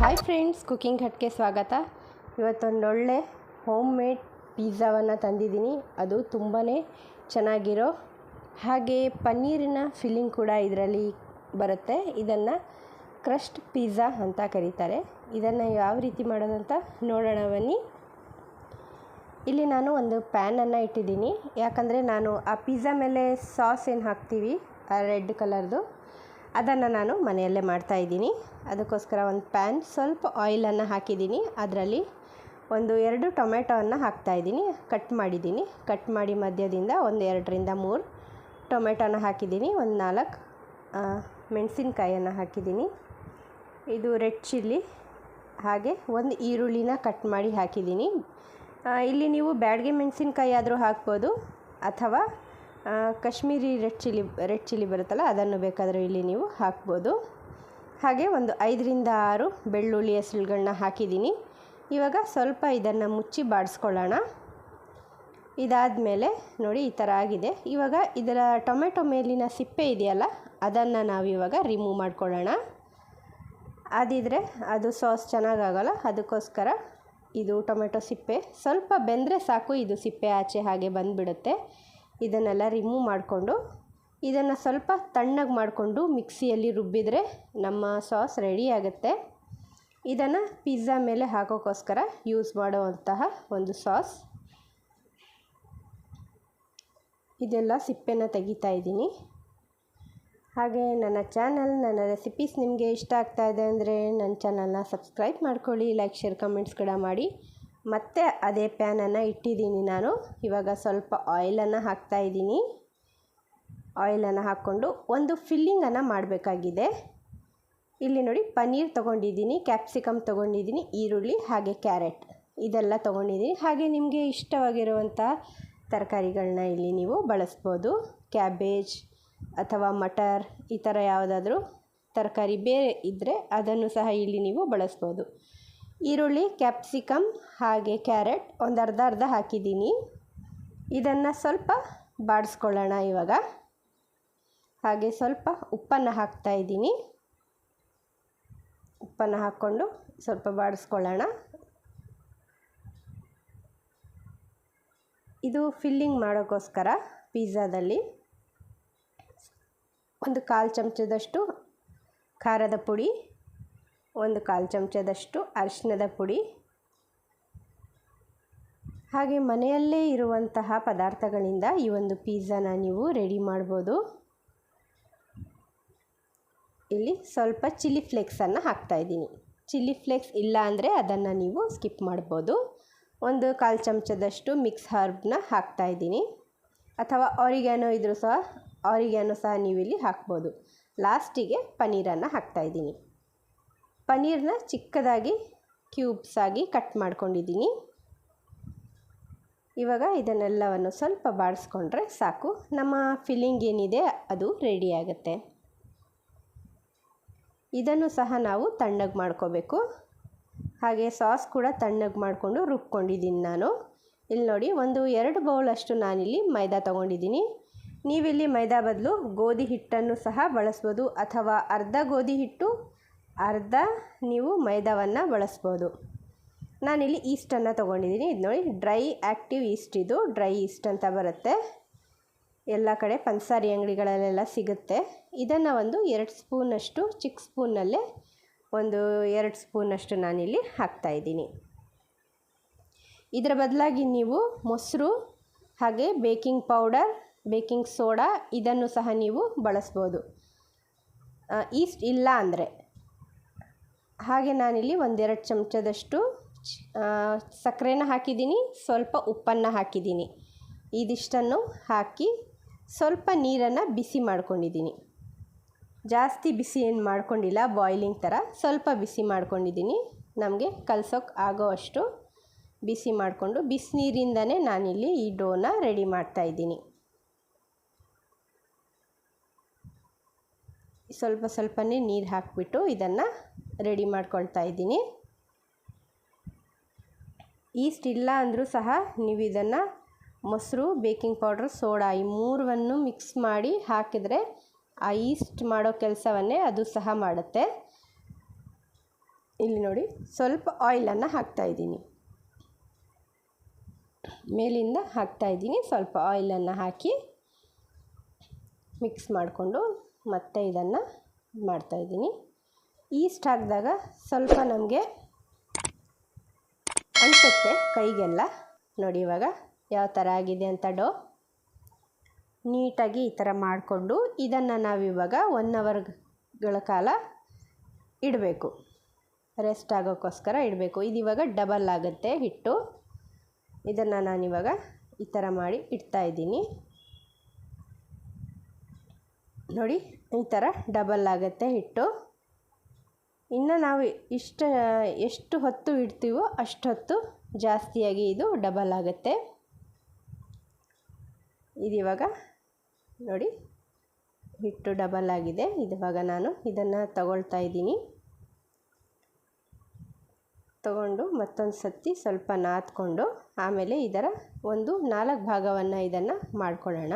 Hi friends cooking ಹಟ್ಗೆ ಸ್ವಾಗತ ಇವತ್ತೊಂದೊಳ್ಳೆ home made ಪಿಜ್ಜಾವನ್ನು ತಂದಿದ್ದೀನಿ ಅದು ತುಂಬಾ ಚೆನ್ನಾಗಿರೋ ಹಾಗೆ ಪನ್ನೀರಿನ ಫಿಲ್ಲಿಂಗ್ ಕೂಡ ಇದರಲ್ಲಿ ಬರುತ್ತೆ ಇದನ್ನು ಕ್ರಸ್ಟ್ ಪಿಜ್ಜಾ ಅಂತ ಕರೀತಾರೆ ಇದನ್ನು ಯಾವ ರೀತಿ ಮಾಡೋದಂತ ನೋಡೋಣ ಬನ್ನಿ ಇಲ್ಲಿ ನಾನು ಒಂದು ಪ್ಯಾನನ್ನು ಇಟ್ಟಿದ್ದೀನಿ ಯಾಕಂದರೆ ನಾನು ಆ ಪಿಜ್ಜಾ ಮೇಲೆ ಸಾಸ್ ಏನು ಹಾಕ್ತೀವಿ ಆ ರೆಡ್ ಕಲರ್ದು ಅದನ್ನು ನಾನು ಮನೆಯಲ್ಲೇ ಮಾಡ್ತಾಯಿದ್ದೀನಿ ಅದಕ್ಕೋಸ್ಕರ ಒಂದು ಪ್ಯಾನ್, ಸ್ವಲ್ಪ ಆಯಿಲನ್ನು ಹಾಕಿದ್ದೀನಿ. ಅದರಲ್ಲಿ ಒಂದು ಎರಡು ಟೊಮೆಟೊವನ್ನು ಹಾಕ್ತಾಯಿದ್ದೀನಿ ಕಟ್ ಮಾಡಿದ್ದೀನಿ. ಕಟ್ ಮಾಡಿ ಮಧ್ಯದಿಂದ ಒಂದು ಎರಡರಿಂದ ಮೂರು ಟೊಮೆಟೊನ ಹಾಕಿದ್ದೀನಿ. ಒಂದು ನಾಲ್ಕು ಮೆಣಸಿನ್ಕಾಯನ್ನು ಹಾಕಿದ್ದೀನಿ. ಇದು ರೆಡ್ ಚಿಲ್ಲಿ, ಹಾಗೆ ಒಂದು ಈರುಳ್ಳಿನ ಕಟ್ ಮಾಡಿ ಹಾಕಿದ್ದೀನಿ. ಇಲ್ಲಿ ನೀವು ಬ್ಯಾಡಗೆ ಮೆಣಸಿನ್ಕಾಯಿ ಆದರೂ ಹಾಕ್ಬೋದು ಅಥವಾ Kashmiri red chilli red chilli ಬರುತ್ತಲ್ಲ, ಅದನ್ನು ಬೇಕಾದರೂ ಇಲ್ಲಿ ನೀವು ಹಾಕ್ಬೋದು. ಹಾಗೆ ಒಂದು ಐದರಿಂದ ಆರು ಬೆಳ್ಳುಳ್ಳಿ ಹೆಸರುಗಳನ್ನ ಹಾಕಿದ್ದೀನಿ. ಇವಾಗ ಸ್ವಲ್ಪ ಇದನ್ನು ಮುಚ್ಚಿ ಬಾಡಿಸ್ಕೊಳ್ಳೋಣ. ಇದಾದ ಮೇಲೆ ನೋಡಿ ಈ ಥರ ಆಗಿದೆ. ಇವಾಗ ಇದರ ಟೊಮೆಟೊ ಮೇಲಿನ ಸಿಪ್ಪೆ ಇದೆಯಲ್ಲ, ಅದನ್ನು ನಾವು ಇವಾಗ ರಿಮೂವ್ ಮಾಡ್ಕೊಳ್ಳೋಣ. ಅದಿದ್ರೆ ಅದು ಸಾಸ್ ಚೆನ್ನಾಗಾಗಲ್ಲ, ಅದಕ್ಕೋಸ್ಕರ ಇದು ಟೊಮೆಟೊ ಸಿಪ್ಪೆ. ಸ್ವಲ್ಪ ಬೆಂದರೆ ಸಾಕು, ಇದು ಸಿಪ್ಪೆ ಆಚೆ ಹಾಗೆ ಬಂದುಬಿಡುತ್ತೆ. ಇದನ್ನೆಲ್ಲ ರಿಮೂವ್ ಮಾಡಿಕೊಂಡು ಇದನ್ನು ಸ್ವಲ್ಪ ತಣ್ಣಗೆ ಮಾಡಿಕೊಂಡು ಮಿಕ್ಸಿಯಲ್ಲಿ ರುಬ್ಬಿದರೆ ನಮ್ಮ ಸಾಸ್ ರೆಡಿ ಆಗುತ್ತೆ. ಇದನ್ನು ಪಿಜ್ಜಾ ಮೇಲೆ ಹಾಕೋಕ್ಕೋಸ್ಕರ ಯೂಸ್ ಮಾಡುವಂತಹ ಒಂದು ಸಾಸ್. ಇದೆಲ್ಲ ಸಿಪ್ಪೆನ ತೆಗಿತಾ ಇದ್ದೀನಿ. ಹಾಗೆ ನನ್ನ ಚಾನಲ್ ನನ್ನ ರೆಸಿಪೀಸ್ ನಿಮಗೆ ಇಷ್ಟ ಆಗ್ತಾ ಇದೆ ಅಂದರೆ ನನ್ನ ಚಾನಲ್ನ ಸಬ್ಸ್ಕ್ರೈಬ್ ಮಾಡ್ಕೊಳ್ಳಿ ಲೈಕ್ ಶೇರ್ ಕಮೆಂಟ್ಸ್ ಕೂಡ ಮಾಡಿ. ಮತ್ತೆ ಅದೇ ಪ್ಯಾನನ್ನು ಇಟ್ಟಿದ್ದೀನಿ ನಾನು. ಇವಾಗ ಸ್ವಲ್ಪ ಆಯಿಲನ್ನು ಹಾಕ್ತಾಯಿದ್ದೀನಿ ಆಯಿಲನ್ನು ಹಾಕ್ಕೊಂಡು ಒಂದು ಫಿಲ್ಲಿಂಗನ್ನು ಮಾಡಬೇಕಾಗಿದೆ. ಇಲ್ಲಿ ನೋಡಿ ಪನ್ನೀರ್ ತೊಗೊಂಡಿದ್ದೀನಿ, ಕ್ಯಾಪ್ಸಿಕಮ್ ತೊಗೊಂಡಿದ್ದೀನಿ, ಈರುಳ್ಳಿ ಹಾಗೆ ಕ್ಯಾರೆಟ್. ಇದೆಲ್ಲ ತೊಗೊಂಡಿದ್ದೀನಿ. ಹಾಗೆ ನಿಮಗೆ ಇಷ್ಟವಾಗಿರುವಂಥ ತರಕಾರಿಗಳನ್ನ ಇಲ್ಲಿ ನೀವು ಬಳಸ್ಬೋದು. ಕ್ಯಾಬೇಜ್ ಅಥವಾ ಮಟರ್ ಈ ಥರ ಯಾವುದಾದ್ರೂ ತರಕಾರಿ ಬೇರೆ ಇದ್ದರೆ ಅದನ್ನು ಸಹ ಇಲ್ಲಿ ನೀವು ಬಳಸ್ಬೋದು. ಈರುಳ್ಳಿ ಕ್ಯಾಪ್ಸಿಕಮ್ ಹಾಗೆ ಕ್ಯಾರೆಟ್ ಒಂದು ಅರ್ಧ ಅರ್ಧ ಹಾಕಿದ್ದೀನಿ. ಇದನ್ನು ಸ್ವಲ್ಪ ಬಾಡಿಸ್ಕೊಳ್ಳೋಣ ಇವಾಗ. ಹಾಗೆ ಸ್ವಲ್ಪ ಉಪ್ಪನ್ನು ಹಾಕ್ತಾ ಇದ್ದೀನಿ. ಉಪ್ಪನ್ನು ಹಾಕ್ಕೊಂಡು ಸ್ವಲ್ಪ ಬಾಡಿಸ್ಕೊಳ್ಳೋಣ. ಇದು ಫಿಲ್ಲಿಂಗ್ ಮಾಡೋಕ್ಕೋಸ್ಕರ ಪಿಜ್ಜಾದಲ್ಲಿ ಒಂದು ಕಾಲು ಚಮಚದಷ್ಟು ಖಾರದ ಪುಡಿ ಒಂದು ಕಾಲು ಚಮಚದಷ್ಟು ಅರಿಶಿನದ ಪುಡಿ. ಹಾಗೆ ಮನೆಯಲ್ಲೇ ಇರುವಂತಹ ಪದಾರ್ಥಗಳಿಂದ ಈ ಒಂದು ಪಿಜ್ಜಾನ ನೀವು ರೆಡಿ ಮಾಡ್ಬೋದು. ಇಲ್ಲಿ ಸ್ವಲ್ಪ ಚಿಲ್ಲಿ ಫ್ಲೇಕ್ಸನ್ನು ಹಾಕ್ತಾಯಿದ್ದೀನಿ ಚಿಲ್ಲಿ ಫ್ಲೇಕ್ಸ್ ಇಲ್ಲ ಅಂದರೆ ಅದನ್ನು ನೀವು ಸ್ಕಿಪ್ ಮಾಡ್ಬೋದು. ಒಂದು ಕಾಲು ಚಮಚದಷ್ಟು ಮಿಕ್ಸ್ ಹರ್ಬ್ನ ಹಾಕ್ತಾಯಿದ್ದೀನಿ ಅಥವಾ ಅವರಿಗೇನೋ ಇದ್ದರೂ ಸಹ ಅವರಿಗೇನೋ ಸಹ ನೀವು ಇಲ್ಲಿ ಹಾಕ್ಬೋದು. ಲಾಸ್ಟಿಗೆ ಪನ್ನೀರನ್ನು ಹಾಕ್ತಾಯಿದ್ದೀನಿ ಪನ್ನೀರನ್ನ ಚಿಕ್ಕದಾಗಿ ಕ್ಯೂಬ್ಸ್ ಆಗಿ ಕಟ್ ಮಾಡ್ಕೊಂಡಿದ್ದೀನಿ. ಇವಾಗ ಇದನ್ನೆಲ್ಲವನ್ನು ಸ್ವಲ್ಪ ಬಾಡಿಸ್ಕೊಂಡ್ರೆ ಸಾಕು. ನಮ್ಮ ಫಿಲ್ಲಿಂಗ್ ಏನಿದೆ ಅದು ರೆಡಿ ಆಗುತ್ತೆ. ಇದನ್ನು ಸಹ ನಾವು ತಣ್ಣಗೆ ಮಾಡ್ಕೋಬೇಕು. ಹಾಗೆ ಸಾಸ್ ಕೂಡ ತಣ್ಣಗೆ ಮಾಡಿಕೊಂಡು ರುಬ್ಕೊಂಡಿದ್ದೀನಿ ನಾನು. ಇಲ್ಲಿ ನೋಡಿ, ಒಂದು ಎರಡು ಬೌಲಷ್ಟು ನಾನಿಲ್ಲಿ ಮೈದಾ ತೊಗೊಂಡಿದ್ದೀನಿ. ನೀವಿಲ್ಲಿ ಮೈದಾ ಬದಲು ಗೋಧಿ ಹಿಟ್ಟನ್ನು ಸಹ ಬಳಸ್ಬೋದು ಅಥವಾ ಅರ್ಧ ಗೋಧಿ ಹಿಟ್ಟು ಅರ್ಧ ನೀವು ಮೈದಾವನ್ನು ಬಳಸ್ಬೋದು. ನಾನಿಲ್ಲಿ ಈಸ್ಟನ್ನು ತೊಗೊಂಡಿದ್ದೀನಿ ಇದು ನೋಡಿ ಡ್ರೈ ಆ್ಯಕ್ಟಿವ್ ಈಸ್ಟ್ ಇದು. ಡ್ರೈ ಈಸ್ಟ್ ಅಂತ ಬರುತ್ತೆ. ಎಲ್ಲ ಕಡೆ ಪಂಸಾರಿ ಅಂಗಡಿಗಳಲ್ಲೆಲ್ಲ ಸಿಗುತ್ತೆ. ಇದನ್ನು ಒಂದು ಎರಡು ಸ್ಪೂನಷ್ಟು, ಚಿಕ್ಕ ಸ್ಪೂನಲ್ಲೇ ಒಂದು ಎರಡು ಸ್ಪೂನಷ್ಟು ನಾನಿಲ್ಲಿ ಹಾಕ್ತಾಯಿದ್ದೀನಿ ಇದರ ಬದಲಾಗಿ ನೀವು ಮೊಸರು, ಹಾಗೆ ಬೇಕಿಂಗ್ ಪೌಡರ್, ಬೇಕಿಂಗ್ ಸೋಡಾ ಇದನ್ನು ಸಹ ನೀವು ಬಳಸ್ಬೋದು. ಈಸ್ಟ್ ಇಲ್ಲ ಅಂದರೆ. ಹಾಗೆ ನಾನಿಲ್ಲಿ ಒಂದೆರಡು ಚಮಚದಷ್ಟು ಸಕ್ಕರೆನ ಹಾಕಿದ್ದೀನಿ, ಸ್ವಲ್ಪ ಉಪ್ಪನ್ನು ಹಾಕಿದ್ದೀನಿ. ಇದಿಷ್ಟನ್ನು ಹಾಕಿ ಸ್ವಲ್ಪ ನೀರನ್ನು ಬಿಸಿ ಮಾಡ್ಕೊಂಡಿದ್ದೀನಿ. ಜಾಸ್ತಿ ಬಿಸಿ ಏನು ಮಾಡ್ಕೊಂಡಿಲ್ಲ ಬಾಯ್ಲಿಂಗ್ ಥರ ಸ್ವಲ್ಪ ಬಿಸಿ ಮಾಡ್ಕೊಂಡಿದ್ದೀನಿ. ನಮಗೆ ಕಲ್ಸೋಕೆ ಆಗೋ ಅಷ್ಟು ಬಿಸಿ ಮಾಡಿಕೊಂಡು ಬಿಸಿನೀರಿಂದನೇ ನಾನಿಲ್ಲಿ ಈ ಡೋನ ರೆಡಿ ಮಾಡ್ತಾಯಿದ್ದೀನಿ ಸ್ವಲ್ಪ ಸ್ವಲ್ಪನೇ ನೀರು ಹಾಕಿಬಿಟ್ಟು ಇದನ್ನು ರೆಡಿ ಮಾಡ್ಕೊಳ್ತಾ ಇದ್ದೀನಿ. ಈಸ್ಟ್ ಇಲ್ಲ ಅಂದರೂ ಸಹ ನೀವು ಇದನ್ನು ಮೊಸರು, ಬೇಕಿಂಗ್ ಪೌಡ್ರ್, ಸೋಡಾ ಈ ಮೂರನ್ನು ಮಿಕ್ಸ್ ಮಾಡಿ ಹಾಕಿದರೆ ಆ ಈಸ್ಟ್ ಮಾಡೋ ಕೆಲಸವನ್ನೇ ಅದು ಸಹ ಮಾಡುತ್ತೆ. ಇಲ್ಲಿ ನೋಡಿ ಸ್ವಲ್ಪ ಆಯಿಲನ್ನು ಹಾಕ್ತಾಯಿದ್ದೀನಿ ಮೇಲಿಂದ ಹಾಕ್ತಾಯಿದ್ದೀನಿ ಸ್ವಲ್ಪ ಆಯಿಲನ್ನು ಹಾಕಿ ಮಿಕ್ಸ್ ಮಾಡಿಕೊಂಡು ಮತ್ತೆ ಇದನ್ನು ಮಾಡ್ತಾಯಿದ್ದೀನಿ ಈಸ್ಟ್ ಹಾಕಿದಾಗ ಸ್ವಲ್ಪ ನಮಗೆ ಅಂಟುತ್ತೆ ಕೈಗೆಲ್ಲ. ನೋಡಿ ಇವಾಗ ಯಾವ ಥರ ಆಗಿದೆ ಅಂತ ಡೋ. ನೀಟಾಗಿ ಈ ಥರ ಮಾಡಿಕೊಂಡು ಇದನ್ನು ನಾವಿವಾಗ ಒನ್ ಅವರ್ಗಳ ಕಾಲ ಇಡಬೇಕು. ರೆಸ್ಟ್ ಆಗೋಕ್ಕೋಸ್ಕರ ಇಡಬೇಕು. ಇದು ಇವಾಗ ಡಬಲ್ ಆಗುತ್ತೆ ಹಿಟ್ಟು. ಇದನ್ನು ನಾನಿವಾಗ ಈ ಥರ ಮಾಡಿ ಇಡ್ತಾ ಇದ್ದೀನಿ. ನೋಡಿ ಈ ಥರ ಡಬಲ್ ಆಗುತ್ತೆ ಹಿಟ್ಟು. ಇನ್ನು ನಾವು ಇಷ್ಟ, ಎಷ್ಟು ಹೊತ್ತು ಇಡ್ತೀವೋ ಅಷ್ಟು ಹೊತ್ತು ಜಾಸ್ತಿಯಾಗಿ ಇದು ಡಬಲ್ ಆಗುತ್ತೆ. ಇದಿವಾಗ ನೋಡಿ, ಹಿಟ್ಟು ಡಬಲ್ ಆಗಿದೆ. ಇದಿವಾಗ ನಾನು ಇದನ್ನು ತಗೊಳ್ತಾ ಇದ್ದೀನಿ. ತಗೊಂಡು ಮತ್ತೊಂದು ಸತಿ ಸ್ವಲ್ಪ ನಾದ್ಕೊಂಡು ಆಮೇಲೆ ಇದರ ಒಂದು ನಾಲ್ಕು ಭಾಗವನ್ನು ಇದನ್ನು ಮಾಡ್ಕೊಳ್ಳೋಣ.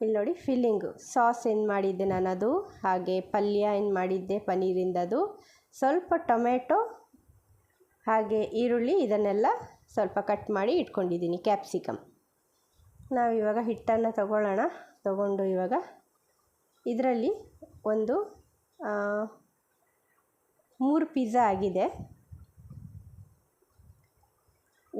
ಇಲ್ಲಿ ನೋಡಿ ಫಿಲ್ಲಿಂಗು ಸಾಸ್ ಏನು ಮಾಡಿದ್ದೆ ನಾನು ಅದು ಹಾಗೆ ಪಲ್ಯ ಏನು ಮಾಡಿದ್ದೆ ಪನ್ನೀರಿಂದದು. ಸ್ವಲ್ಪ ಟೊಮೆಟೊ, ಹಾಗೆ ಈರುಳ್ಳಿ ಇದನ್ನೆಲ್ಲ ಸ್ವಲ್ಪ ಕಟ್ ಮಾಡಿ ಇಟ್ಕೊಂಡಿದ್ದೀನಿ ಕ್ಯಾಪ್ಸಿಕಮ್ ನಾವು ಇವಾಗ ಹಿಟ್ಟನ್ನು ತಗೊಳ್ಳೋಣ. ತಗೊಂಡು ಇವಾಗ ಇದರಲ್ಲಿ ಒಂದು ಮೂರು ಪಿಜ್ಜಾ ಆಗಿದೆ.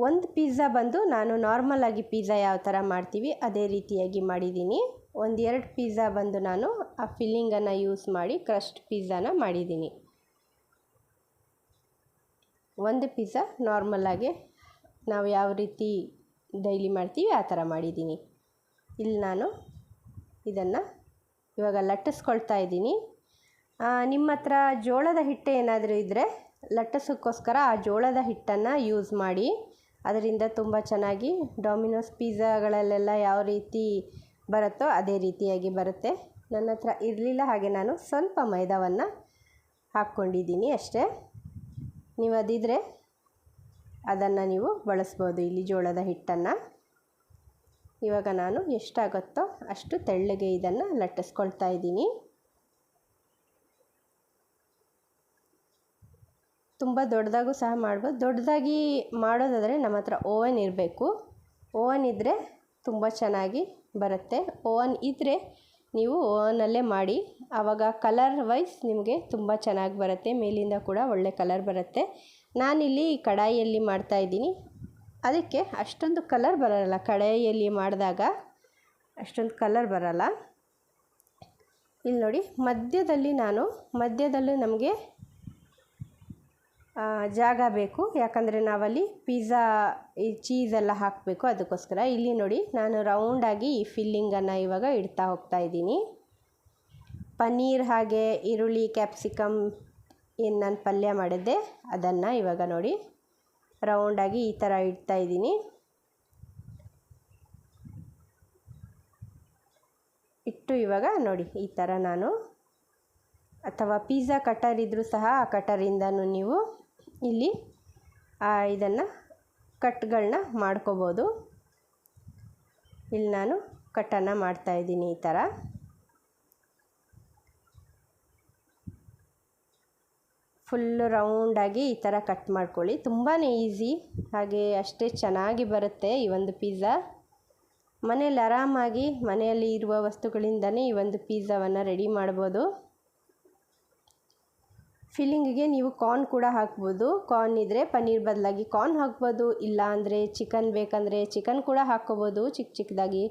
ಒಂದು ಪಿಜ್ಜಾ ಬಂದು ನಾನು ನಾರ್ಮಲಾಗಿ ಪಿಜ್ಜಾ ಯಾವ ಥರ ಮಾಡ್ತೀವಿ, ಅದೇ ರೀತಿಯಾಗಿ ಮಾಡಿದ್ದೀನಿ. ಒಂದು ಎರಡು ಪಿಜ್ಜಾ ಬಂದು ನಾನು ಆ ಫಿಲ್ಲಿಂಗನ್ನು ಯೂಸ್ ಮಾಡಿ ಕ್ರಸ್ಟ್ ಪಿಜ್ಜಾನ ಮಾಡಿದ್ದೀನಿ. ಒಂದು ಪಿಜ್ಜಾ ನಾರ್ಮಲಾಗೆ ನಾವು ಯಾವ ರೀತಿ ಡೈಲಿ ಮಾಡ್ತೀವಿ, ಆ ಥರ ಮಾಡಿದ್ದೀನಿ. ಇಲ್ಲಿ ನಾನು ಇದನ್ನು ಇವಾಗ ಲಟ್ಟಿಸ್ಕೊಳ್ತಾ ಇದ್ದೀನಿ. ನಿಮ್ಮ ಹತ್ರ ಜೋಳದ ಹಿಟ್ಟು ಏನಾದರೂ ಇದ್ದರೆ ಲಟ್ಟಿಸೋಕ್ಕೋಸ್ಕರ ಆ ಜೋಳದ ಹಿಟ್ಟನ್ನು ಯೂಸ್ ಮಾಡಿ. ಅದರಿಂದ ತುಂಬ ಚೆನ್ನಾಗಿ ಡಾಮಿನೋಸ್ ಪಿಜ್ಜಾಗಳಲ್ಲೆಲ್ಲ ಯಾವ ರೀತಿ ಬರುತ್ತೋ ಅದೇ ರೀತಿಯಾಗಿ ಬರುತ್ತೆ. ನನ್ನ ಹತ್ರ ಇರಲಿಲ್ಲ ಹಾಗೆ ನಾನು ಸ್ವಲ್ಪ ಮೈದಾವನ್ನು ಹಾಕ್ಕೊಂಡಿದ್ದೀನಿ ಅಷ್ಟೇ. ನೀವು ಅದಿದ್ದರೆ ಅದನ್ನು ನೀವು ಬಳಸ್ಬೋದು ಇಲ್ಲಿ ಜೋಳದ ಹಿಟ್ಟನ್ನು. ಇವಾಗ ನಾನು ಎಷ್ಟಾಗುತ್ತೋ ಅಷ್ಟು ತೆಳ್ಳಗೆ ಇದನ್ನು ಲಟ್ಟಿಸ್ಕೊಳ್ತಾ ಇದ್ದೀನಿ. ತುಂಬ ದೊಡ್ಡದಾಗೂ ಸಹ ಮಾಡ್ಬೋದು. ದೊಡ್ಡದಾಗಿ ಮಾಡೋದಾದರೆ ನಮ್ಮ ಹತ್ರ ಓವನ್ ಇರಬೇಕು. ಓವನ್ ಇದ್ದರೆ ತುಂಬ ಚೆನ್ನಾಗಿ ಬರುತ್ತೆ. ಓವನ್ ಇದ್ದರೆ ನೀವು ಓವನಲ್ಲೇ ಮಾಡಿ. ಆವಾಗ ಕಲರ್ ವೈಸ್ ನಿಮಗೆ ತುಂಬ ಚೆನ್ನಾಗಿ ಬರುತ್ತೆ. ಮೇಲಿಂದ ಕೂಡ ಒಳ್ಳೆ ಕಲರ್ ಬರುತ್ತೆ. ನಾನಿಲ್ಲಿ ಕಡಾಯಿಯಲ್ಲಿ ಮಾಡ್ತಾಯಿದ್ದೀನಿ ಅದಕ್ಕೆ ಅಷ್ಟೊಂದು ಕಲರ್ ಬರೋಲ್ಲ. ಕಡಾಯಿಯಲ್ಲಿ ಮಾಡಿದಾಗ ಅಷ್ಟೊಂದು ಕಲರ್ ಬರೋಲ್ಲ. ಇಲ್ಲಿ ನೋಡಿ ಮಧ್ಯದಲ್ಲಿ ನಾನು, ಮಧ್ಯದಲ್ಲೂ ನಮಗೆ ಜಾಗ ಬೇಕು. ಯಾಕಂದರೆ ನಾವಲ್ಲಿ ಪಿಜ್ಜಾ ಈ ಚೀಸೆಲ್ಲ ಹಾಕಬೇಕು ಅದಕ್ಕೋಸ್ಕರ. ಇಲ್ಲಿ ನೋಡಿ, ನಾನು ರೌಂಡಾಗಿ ಈ ಫಿಲ್ಲಿಂಗನ್ನು ಇವಾಗ ಇಡ್ತಾ ಹೋಗ್ತಾ ಇದ್ದೀನಿ. ಪನ್ನೀರ್ ಹಾಗೆ ಈರುಳ್ಳಿ ಕ್ಯಾಪ್ಸಿಕಮ್ ಏನು ನಾನು ಪಲ್ಯ ಮಾಡಿದ್ದೆ, ಅದನ್ನು ಇವಾಗ ನೋಡಿ ರೌಂಡಾಗಿ ಈ ಥರ ಇಡ್ತಾ ಇದ್ದೀನಿ. ಇಟ್ಟು ಇವಾಗ ನೋಡಿ, ಈ ಥರ ನಾನು. ಅಥವಾ ಪಿಜ್ಜಾ ಕಟರ್ ಇದ್ದರೂ ಸಹ ಆ ಕಟರಿಂದನೂ ನೀವು ಇಲ್ಲಿ ಇದನ್ನು ಕಟ್ಗಳನ್ನ ಮಾಡ್ಕೋಬೋದು. ಇಲ್ಲಿ ನಾನು ಕಟ್ಟನ್ನು ಮಾಡ್ತಾಯಿದ್ದೀನಿ ಈ ಥರ ಫುಲ್ಲು ರೌಂಡಾಗಿ ಈ ಥರ ಕಟ್ ಮಾಡ್ಕೊಳ್ಳಿ. ತುಂಬಾ ಈಸಿ. ಹಾಗೆ ಅಷ್ಟೇ ಚೆನ್ನಾಗಿ ಬರುತ್ತೆ ಈ ಒಂದು ಪಿಜ್ಜಾ. ಮನೇಲಿ ಆರಾಮಾಗಿ ಮನೆಯಲ್ಲಿ ಇರುವ ವಸ್ತುಗಳಿಂದನೇ ಈ ಒಂದು ಪಿಜ್ಜಾವನ್ನು ರೆಡಿ ಮಾಡ್ಬೋದು. ಫಿಲ್ಲಿಂಗಿಗೆ ನೀವು ಕಾರ್ನ್ ಕೂಡ ಹಾಕ್ಬೋದು. ಕಾರ್ನ್ ಇದ್ದರೆ ಪನ್ನೀರ್ ಬದಲಾಗಿ ಕಾರ್ನ್ ಹಾಕ್ಬೋದು. ಇಲ್ಲ ಅಂದರೆ ಚಿಕನ್ ಬೇಕಂದರೆ ಚಿಕನ್ ಕೂಡ ಹಾಕ್ಕೋಬೋದು. ಚಿಕ್ಕ ಚಿಕ್ಕದಾಗಿ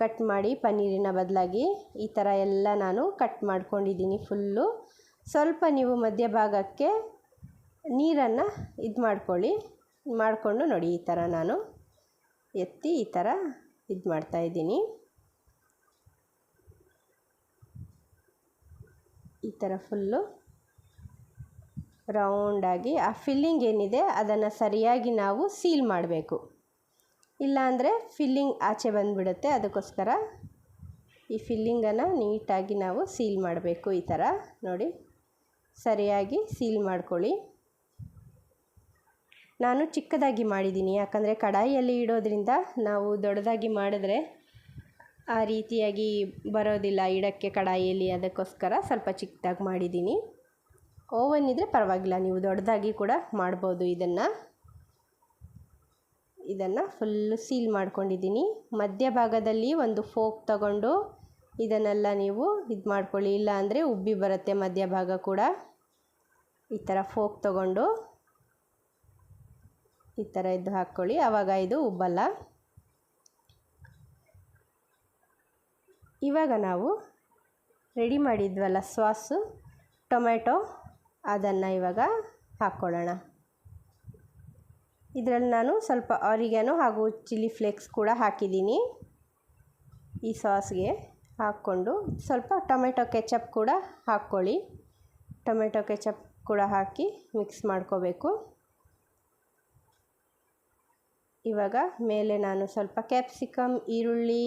ಕಟ್ ಮಾಡಿ ಪನ್ನೀರಿನ ಬದಲಾಗಿ ಈ ಥರ ಎಲ್ಲ ನಾನು ಕಟ್ ಮಾಡ್ಕೊಂಡಿದ್ದೀನಿ ಫುಲ್ಲು ಸ್ವಲ್ಪ ನೀವು ಮಧ್ಯಭಾಗಕ್ಕೆ ನೀರನ್ನು ಇದು ಮಾಡ್ಕೊಳ್ಳಿ. ಮಾಡಿಕೊಂಡು ನೋಡಿ ಈ ಥರ ನಾನು ಎತ್ತಿ ಈ ಥರ ಇದು ಮಾಡ್ತಾಯಿದ್ದೀನಿ ಈ ಥರ ಫುಲ್ಲು ರೌಂಡಾಗಿ ಆ ಫಿಲ್ಲಿಂಗ್ ಏನಿದೆ ಅದನ್ನು ಸರಿಯಾಗಿ ನಾವು ಸೀಲ್ ಮಾಡಬೇಕು. ಇಲ್ಲಾಂದರೆ ಫಿಲ್ಲಿಂಗ್ ಆಚೆ ಬಂದುಬಿಡುತ್ತೆ. ಅದಕ್ಕೋಸ್ಕರ ಈ ಫಿಲ್ಲಿಂಗನ್ನು ನೀಟಾಗಿ ನಾವು ಸೀಲ್ ಮಾಡಬೇಕು ಈ ಥರ ನೋಡಿ, ಸರಿಯಾಗಿ ಸೀಲ್ ಮಾಡ್ಕೊಳ್ಳಿ. ನಾನು ಚಿಕ್ಕದಾಗಿ ಮಾಡಿದ್ದೀನಿ. ಯಾಕಂದರೆ ಕಡಾಯಿಯಲ್ಲಿ ಇಡೋದ್ರಿಂದ ನಾವು ದೊಡ್ಡದಾಗಿ ಮಾಡಿದ್ರೆ ಆ ರೀತಿಯಾಗಿ ಬರೋದಿಲ್ಲ. ಇಡೋಕ್ಕೆ, ಕಡಾಯಿಯಲ್ಲಿ. ಅದಕ್ಕೋಸ್ಕರ ಸ್ವಲ್ಪ ಚಿಕ್ಕದಾಗಿ ಮಾಡಿದ್ದೀನಿ. ಓವನ್ ಇದ್ದರೆ ಪರವಾಗಿಲ್ಲ, ನೀವು ದೊಡ್ಡದಾಗಿ ಕೂಡ ಮಾಡ್ಬೋದು ಇದನ್ನು. ಇದನ್ನು ಫುಲ್ಲು ಸೀಲ್ ಮಾಡ್ಕೊಂಡಿದ್ದೀನಿ. ಮಧ್ಯಭಾಗದಲ್ಲಿ ಒಂದು ಫೋಕ್ ತಗೊಂಡು ಇದನ್ನೆಲ್ಲ ನೀವು ಇದು ಮಾಡ್ಕೊಳ್ಳಿ. ಇಲ್ಲ ಅಂದರೆ ಉಬ್ಬಿ ಬರುತ್ತೆ ಮಧ್ಯಭಾಗ ಕೂಡ. ಈ ಥರ ಫೋಕ್ ತಗೊಂಡು ಈ ಥರ ಇದು ಹಾಕ್ಕೊಳ್ಳಿ. ಆವಾಗ ಇದು ಉಬ್ಬಲ್ಲ. ಇವಾಗ ನಾವು ರೆಡಿ ಮಾಡಿದ್ವಲ್ಲ, ಸಾಸು ಟೊಮೆಟೊ ಅದನ್ನು ಇವಾಗ ಹಾಕ್ಕೊಳ್ಳೋಣ. ಇದರಲ್ಲಿ ನಾನು ಸ್ವಲ್ಪ ಆರಿಗ್ಯಾನೋ ಹಾಗೂ ಚಿಲ್ಲಿ ಫ್ಲೇಕ್ಸ್ ಕೂಡ ಹಾಕಿದ್ದೀನಿ. ಈ ಸಾಸ್ಗೆ ಹಾಕ್ಕೊಂಡು ಸ್ವಲ್ಪ ಟೊಮೆಟೊ ಕೆಚಪ್ ಕೂಡ ಹಾಕ್ಕೊಳ್ಳಿ. ಟೊಮೆಟೊ ಕೆಚಪ್ ಕೂಡ ಹಾಕಿ ಮಿಕ್ಸ್ ಮಾಡ್ಕೋಬೇಕು. ಇವಾಗ ಮೇಲೆ ನಾನು ಸ್ವಲ್ಪ ಕ್ಯಾಪ್ಸಿಕಮ್, ಈರುಳ್ಳಿ,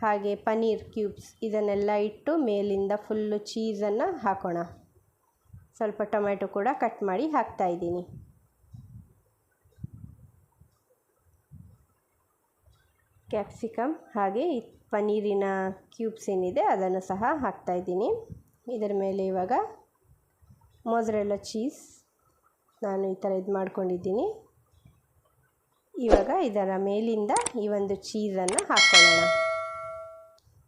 ಹಾಗೆ ಪನ್ನೀರ್ ಕ್ಯೂಬ್ಸ್ ಇದನ್ನೆಲ್ಲ ಇಟ್ಟು ಮೇಲಿಂದ ಫುಲ್ಲು ಚೀಸನ್ನು ಹಾಕೋಣ. ಸ್ವಲ್ಪ ಟೊಮೆಟೊ ಕೂಡ ಕಟ್ ಮಾಡಿ ಹಾಕ್ತಾ ಇದ್ದೀನಿ. ಕ್ಯಾಪ್ಸಿಕಮ್ ಹಾಗೆ ಪನ್ನೀರಿನ ಕ್ಯೂಬ್ಸ್ ಏನಿದೆ ಅದನ್ನು ಸಹ ಹಾಕ್ತಾಯಿದ್ದೀನಿ ಇದರ ಮೇಲೆ ಇವಾಗ ಮೊಸರೆಲ್ಲ ಚೀಸ್ ನಾನು ಈ ಥರ ಇದು ಮಾಡ್ಕೊಂಡಿದ್ದೀನಿ. ಇವಾಗ ಇದರ ಮೇಲಿಂದ ಈ ಒಂದು ಚೀಸನ್ನು ಹಾಕ್ಕೊಳ್ಳೋಣ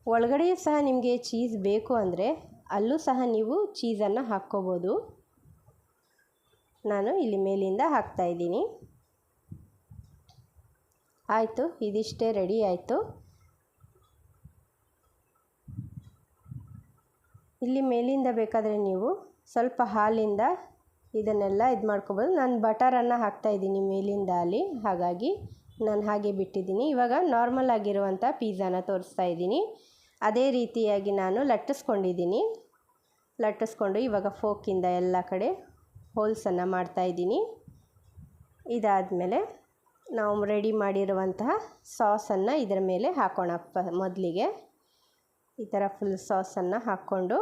ಒಳಗಡೆಯೂ ಸಹ ನಿಮಗೆ ಚೀಸ್ ಬೇಕು ಅಂದರೆ ಅಲ್ಲೂ ಸಹ ನೀವು ಚೀಸನ್ನು ಹಾಕ್ಕೋಬೋದು. ನಾನು ಇಲ್ಲಿ ಮೇಲಿಂದ ಹಾಕ್ತಾಯಿದ್ದೀನಿ ಆಯಿತು, ಇದಿಷ್ಟೇ ರೆಡಿ ಆಯಿತು. ಇಲ್ಲಿ ಮೇಲಿಂದ ಬೇಕಾದರೆ ನೀವು ಸ್ವಲ್ಪ ಹಾಲಿಂದ ಇದನ್ನೆಲ್ಲ ಇದು ಮಾಡ್ಕೊಬೋದು. ನಾನು ಬಟರನ್ನು ಹಾಕ್ತಾಯಿದ್ದೀನಿ ಮೇಲಿಂದ ಅಲ್ಲಿ. ಹಾಗಾಗಿ ನಾನು ಹಾಗೆ ಬಿಟ್ಟಿದ್ದೀನಿ. ಇವಾಗ ನಾರ್ಮಲ್ ಆಗಿರುವಂಥ ಪಿಜ್ಜಾನ ತೋರಿಸ್ತಾ ಇದ್ದೀನಿ. ಅದೇ ರೀತಿಯಾಗಿ ನಾನು ಲಟ್ಟಿಸ್ಕೊಂಡಿದ್ದೀನಿ. ಲಟ್ಟಿಸ್ಕೊಂಡು ಇವಾಗ ಫೋಕಿಂದ ಎಲ್ಲ ಕಡೆ ಹೋಲ್ಸನ್ನು ಮಾಡ್ತಾಯಿದ್ದೀನಿ ಇದಾದಮೇಲೆ ನಾವು ರೆಡಿ ಮಾಡಿರುವಂತಹ ಸಾಸನ್ನು ಇದರ ಮೇಲೆ ಹಾಕೋಣ ಪ ಮೊದಲಿಗೆ. ಈ ಥರ ಫುಲ್ ಸಾಸನ್ನು ಹಾಕ್ಕೊಂಡು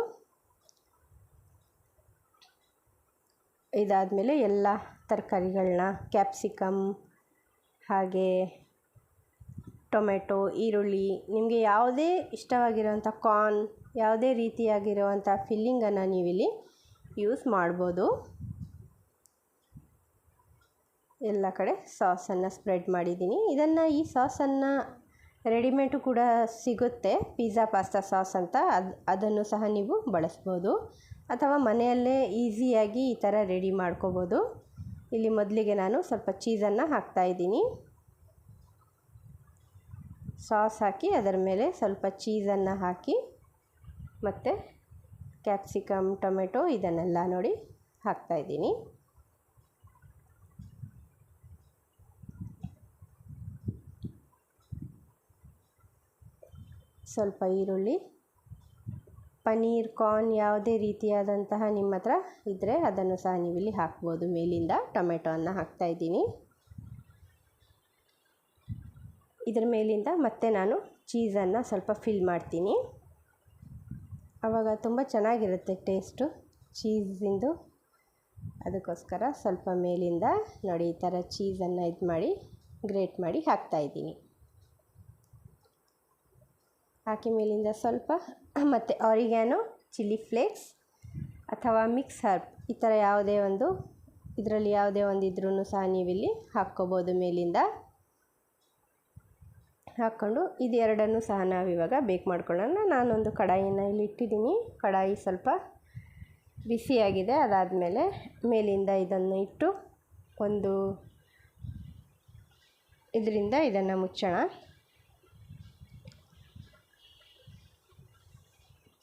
ಇದಾದಮೇಲೆ ಎಲ್ಲ ತರಕಾರಿಗಳನ್ನ, ಕ್ಯಾಪ್ಸಿಕಮ್ ಹಾಗೆ ಟೊಮೆಟೊ, ಈರುಳ್ಳಿ, ನಿಮಗೆ ಯಾವುದೇ ಇಷ್ಟವಾಗಿರುವಂಥ ಕಾರ್ನ್, ಯಾವುದೇ ರೀತಿಯಾಗಿರುವಂಥ ಫಿಲ್ಲಿಂಗನ್ನು ನೀವಿಲ್ಲಿ ಯೂಸ್ ಮಾಡ್ಬೋದು. ಎಲ್ಲ ಕಡೆ ಸಾಸನ್ನು ಸ್ಪ್ರೆಡ್ ಮಾಡಿದ್ದೀನಿ. ಇದನ್ನು ಈ ಸಾಸನ್ನು ರೆಡಿಮೇಡು ಕೂಡ ಸಿಗುತ್ತೆ. ಪಿಜ್ಜಾ, ಪಾಸ್ತಾ ಸಾಸ್ ಅಂತ. ಅದು, ಅದನ್ನು ಸಹ ನೀವು ಬಳಸ್ಬೋದು. ಅಥವಾ ಮನೆಯಲ್ಲೇ ಈಸಿಯಾಗಿ ಈ ಥರ ರೆಡಿ ಮಾಡ್ಕೋಬೋದು. ಇಲ್ಲಿ ಮೊದಲಿಗೆ ನಾನು ಸ್ವಲ್ಪ ಚೀಸನ್ನು ಹಾಕ್ತಾಯಿದ್ದೀನಿ ಸಾಸ್ ಹಾಕಿ ಅದರ ಮೇಲೆ ಸ್ವಲ್ಪ ಚೀಸನ್ನು ಹಾಕಿ ಮತ್ತು ಕ್ಯಾಪ್ಸಿಕಮ್, ಟೊಮೆಟೊ ಇದನ್ನೆಲ್ಲ ನೋಡಿ ಹಾಕ್ತಾಯಿದ್ದೀನಿ ಸ್ವಲ್ಪ ಈರುಳ್ಳಿ, ಪನ್ನೀರ್, ಕಾರ್ನ್ ಯಾವುದೇ ರೀತಿಯಾದಂತಹ ನಿಮ್ಮ ಹತ್ರ ಇದ್ದರೆ ಅದನ್ನು ಸಹ ನೀವಿಲ್ಲಿ ಹಾಕ್ಬೋದು. ಮೇಲಿಂದ ಟೊಮೆಟೊವನ್ನು ಹಾಕ್ತಾಯಿದ್ದೀನಿ ಇದ್ರ ಮೇಲಿಂದ ಮತ್ತೆ ನಾನು ಚೀಸನ್ನು ಸ್ವಲ್ಪ ಫಿಲ್ ಮಾಡ್ತೀನಿ. ಆವಾಗ ತುಂಬ ಚೆನ್ನಾಗಿರುತ್ತೆ ಟೇಸ್ಟು ಚೀಸಿಂದು ಅದಕ್ಕೋಸ್ಕರ ಸ್ವಲ್ಪ ಮೇಲಿಂದ ನೋಡಿ ಈ ಥರ ಚೀಸನ್ನು ಇದು ಮಾಡಿ ಗ್ರೇಟ್ ಮಾಡಿ ಹಾಕ್ತಾಯಿದ್ದೀನಿ ಹಾಕಿ ಮೇಲಿಂದ ಸ್ವಲ್ಪ ಮತ್ತು ಆರಿಗ್ಯಾನೋ ಚಿಲ್ಲಿ ಫ್ಲೇಕ್ಸ್ ಅಥವಾ ಮಿಕ್ಸ್ ಹರ್ಬ್ ಈ ಥರ ಯಾವುದೇ ಒಂದು, ಇದರಲ್ಲಿ ಯಾವುದೇ ಒಂದು ಇದ್ರೂ ಸಹ ನೀವಿಲ್ಲಿ ಹಾಕ್ಕೋಬೋದು ಮೇಲಿಂದ. ಹಾಕ್ಕೊಂಡು ಇದೆರಡನ್ನು ಸಹ ನಾವಿವಾಗ ಬೇಕ್ ಮಾಡ್ಕೊಳ್ಳೋಣ. ನಾನೊಂದು ಕಡಾಯಿನ ಇಲ್ಲಿ ಇಟ್ಟಿದ್ದೀನಿ. ಕಡಾಯಿ ಸ್ವಲ್ಪ ಬಿಸಿಯಾಗಿದೆ. ಅದಾದಮೇಲೆ ಮೇಲಿಂದ ಇದನ್ನು ಇಟ್ಟು ಒಂದು ಇದರಿಂದ ಇದನ್ನು ಮುಚ್ಚೋಣ.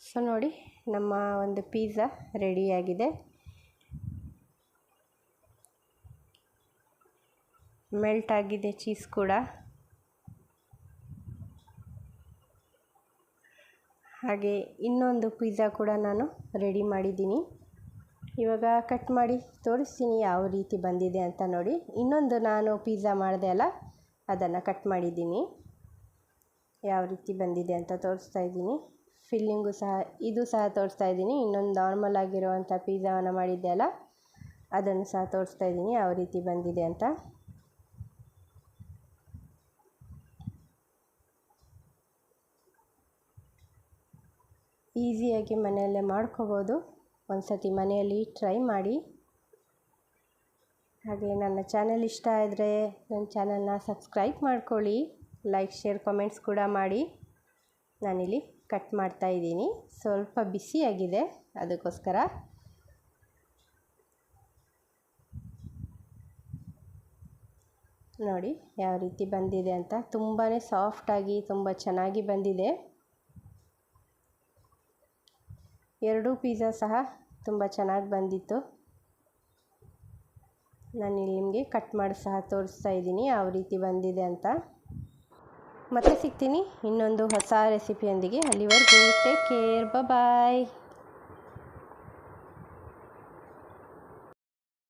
ಸೊ, ನೋಡಿ ನಮ್ಮ ಒಂದು ಪೀಝಾ ರೆಡಿಯಾಗಿದೆ. ಮೆಲ್ಟ್ ಆಗಿದೆ ಚೀಸ್ ಕೂಡ. ಹಾಗೆ ಇನ್ನೊಂದು ಪಿಜ್ಜಾ ಕೂಡ ನಾನು ರೆಡಿ ಮಾಡಿದ್ದೀನಿ. ಇವಾಗ ಕಟ್ ಮಾಡಿ ತೋರಿಸ್ತೀನಿ ಯಾವ ರೀತಿ ಬಂದಿದೆ ಅಂತ ನೋಡಿ. ಇನ್ನೊಂದು ನಾನು ಪಿಜ್ಜಾ ಮಾಡಿದೆ ಅಲ್ಲ, ಅದನ್ನು ಕಟ್ ಮಾಡಿದ್ದೀನಿ. ಯಾವ ರೀತಿ ಬಂದಿದೆ ಅಂತ ತೋರಿಸ್ತಾ ಇದ್ದೀನಿ. ಫಿಲ್ಲಿಂಗು ಸಹ, ಇದು ಸಹ ತೋರಿಸ್ತಾ ಇದ್ದೀನಿ. ಇನ್ನೊಂದು ನಾರ್ಮಲ್ ಆಗಿರುವಂಥ ಪಿಜ್ಜಾವನ್ನು ಮಾಡಿದ್ದೆ ಅಲ್ಲ, ಅದನ್ನು ಸಹ ತೋರಿಸ್ತಾ ಇದ್ದೀನಿ ಯಾವ ರೀತಿ ಬಂದಿದೆ ಅಂತ. ಈಸಿಯಾಗಿ ಮನೆಯಲ್ಲೇ ಮಾಡ್ಕೋಬೋದು. ಒಂದು ಸತಿ ಮನೆಯಲ್ಲಿ ಟ್ರೈ ಮಾಡಿ. ಹಾಗೆ ನನ್ನ ಚಾನೆಲ್ ಇಷ್ಟ ಆದರೆ ನನ್ನ ಚಾನಲ್ನ ಸಬ್ಸ್ಕ್ರೈಬ್ ಮಾಡ್ಕೊಳ್ಳಿ. ಲೈಕ್ ಶೇರ್ ಕಮೆಂಟ್ಸ್ ಕೂಡ ಮಾಡಿ. ನಾನಿಲ್ಲಿ ಕಟ್ ಮಾಡ್ತಾ ಇದ್ದೀನಿ. ಸ್ವಲ್ಪ ಬಿಸಿಯಾಗಿದೆ ಅದಕ್ಕೋಸ್ಕರ. ನೋಡಿ, ಯಾವ ರೀತಿ ಬಂದಿದೆ ಅಂತ. ತುಂಬಾ ಸಾಫ್ಟಾಗಿ ತುಂಬ ಚೆನ್ನಾಗಿ ಬಂದಿದೆ. ಎರಡೂ ಪಿಜ್ಜಾ ಸಹ ತುಂಬ ಚೆನ್ನಾಗಿ ಬಂದಿತ್ತು. ನಾನು ಇಲ್ಲಿ ನಿಮಗೆ ಕಟ್ ಮಾಡಿ ಸಹ ತೋರಿಸ್ತಾ ಇದ್ದೀನಿ ಯಾವ ರೀತಿ ಬಂದಿದೆ ಅಂತ. ಮತ್ತೆ ಸಿಗ್ತೀನಿ ಇನ್ನೊಂದು ಹೊಸ ರೆಸಿಪಿಯೊಂದಿಗೆ ಅಲ್ಲಿವರೆಗೂ ಟೇಕ್ ಕೇರ್ ಬಾಯ್